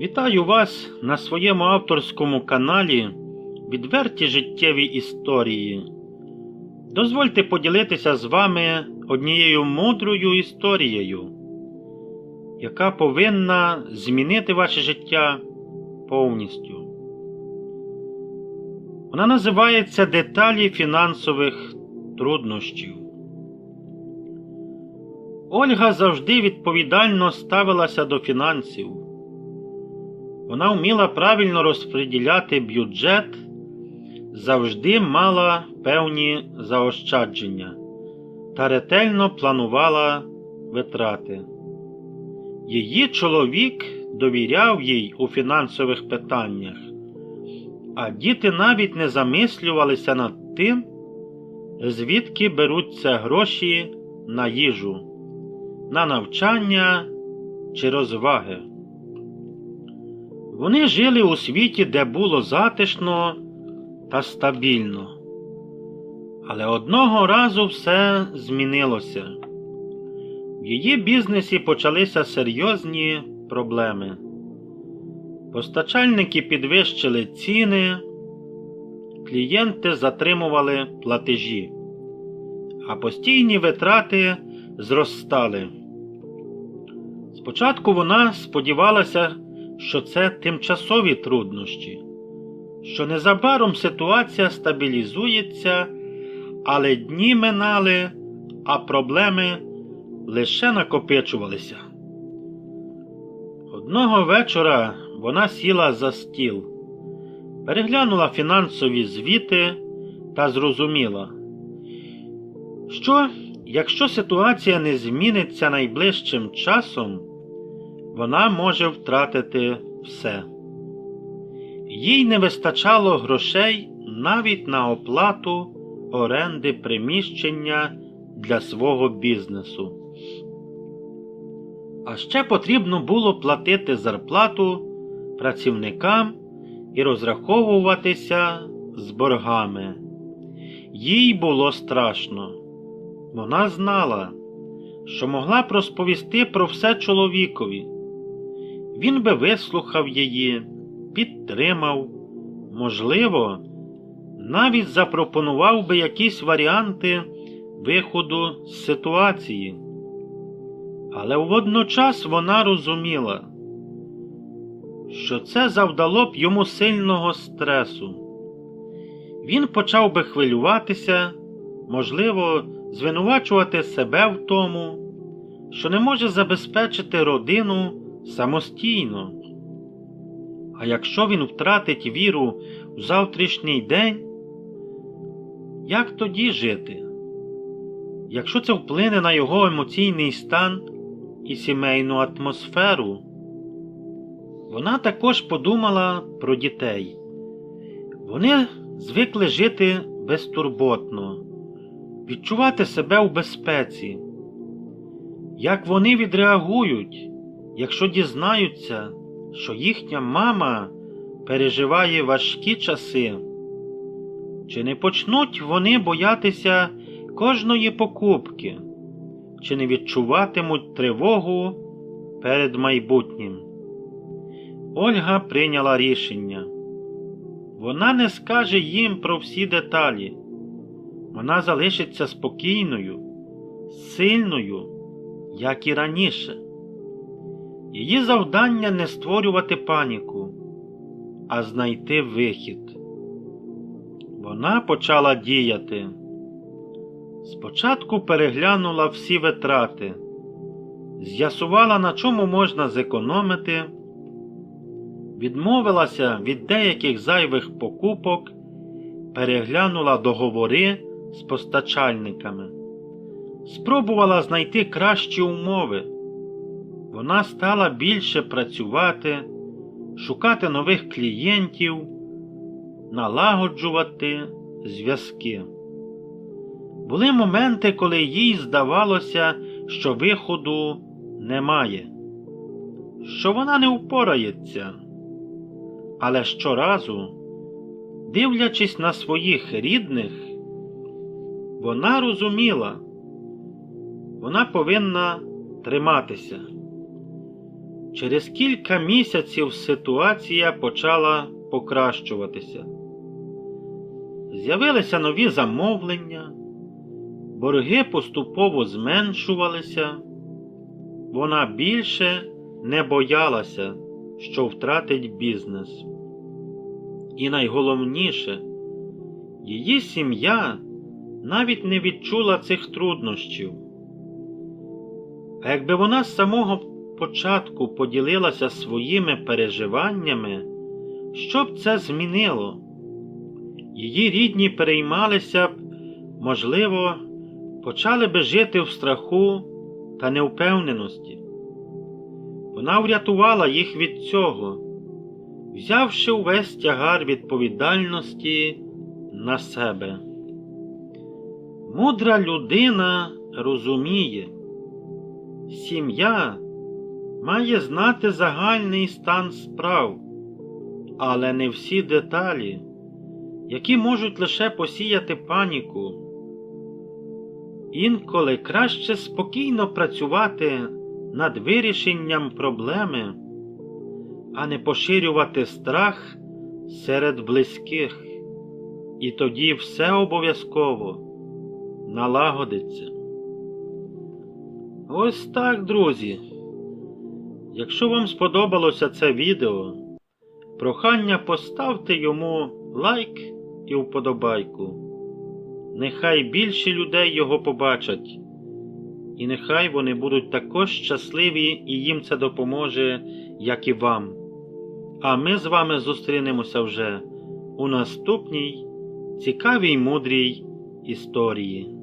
Вітаю вас на своєму авторському каналі Відверті життєві історії. Дозвольте поділитися з вами однією мудрою історією, яка повинна змінити ваше життя повністю. Вона називається Деталі фінансових труднощів. Ольга завжди відповідально ставилася до фінансів. Вона вміла правильно розподіляти бюджет, завжди мала певні заощадження та ретельно планувала витрати. Її чоловік довіряв їй у фінансових питаннях, а діти навіть не замислювалися над тим, звідки беруться гроші на їжу, на навчання чи розваги. Вони жили у світі, де було затишно та стабільно. Але одного разу все змінилося. В її бізнесі почалися серйозні проблеми. Постачальники підвищили ціни, клієнти затримували платежі, а постійні витрати зростали. Спочатку вона сподівалася, що це тимчасові труднощі, що незабаром ситуація стабілізується, але дні минали, а проблеми лише накопичувалися. Одного вечора вона сіла за стіл, переглянула фінансові звіти та зрозуміла, що якщо ситуація не зміниться найближчим часом, вона може втратити все. Їй не вистачало грошей навіть на оплату оренди приміщення для свого бізнесу. А ще потрібно було платити зарплату працівникам і розраховуватися з боргами. Їй було страшно. Вона знала, що могла б розповісти про все чоловікові. Він би вислухав її, підтримав, можливо, навіть запропонував би якісь варіанти виходу з ситуації. Але водночас вона розуміла, що це завдало б йому сильного стресу. Він почав би хвилюватися, можливо, звинувачувати себе в тому, що не може забезпечити родину самостійно. А якщо він втратить віру в завтрашній день, як тоді жити? Якщо це вплине на його емоційний стан і сімейну атмосферу, вона також подумала про дітей. Вони звикли жити безтурботно, відчувати себе у безпеці. Як вони відреагують, якщо дізнаються, що їхня мама переживає важкі часи, чи не почнуть вони боятися кожної покупки, чи не відчуватимуть тривогу перед майбутнім? Ольга прийняла рішення. Вона не скаже їм про всі деталі. Вона залишиться спокійною, сильною, як і раніше. Її завдання не створювати паніку, а знайти вихід. Вона почала діяти. Спочатку переглянула всі витрати, з'ясувала, на чому можна зекономити, відмовилася від деяких зайвих покупок, переглянула договори з постачальниками, спробувала знайти кращі умови. Вона стала більше працювати, шукати нових клієнтів, налагоджувати зв'язки. Були моменти, коли їй здавалося, що виходу немає, що вона не впорається. Але щоразу, дивлячись на своїх рідних, вона розуміла, вона повинна триматися. Через кілька місяців ситуація почала покращуватися. З'явилися нові замовлення, борги поступово зменшувалися. Вона більше не боялася, що втратить бізнес. І найголовніше, її сім'я навіть не відчула цих труднощів. А якби вона з самого початку поділилася своїми переживаннями, що б це змінило? Її рідні переймалися б, можливо, почали би жити в страху та невпевненості. Вона врятувала їх від цього, взявши увесь тягар відповідальності на себе. Мудра людина розуміє, сім'я має знати загальний стан справ, але не всі деталі, які можуть лише посіяти паніку. Інколи краще спокійно працювати над вирішенням проблеми, а не поширювати страх серед близьких, і тоді все обов'язково налагодиться. Ось так, друзі. Якщо вам сподобалося це відео, прохання поставте йому лайк і вподобайку. Нехай більше людей його побачать, і нехай вони будуть також щасливі і їм це допоможе, як і вам. А ми з вами зустрінемося вже у наступній цікавій мудрій історії.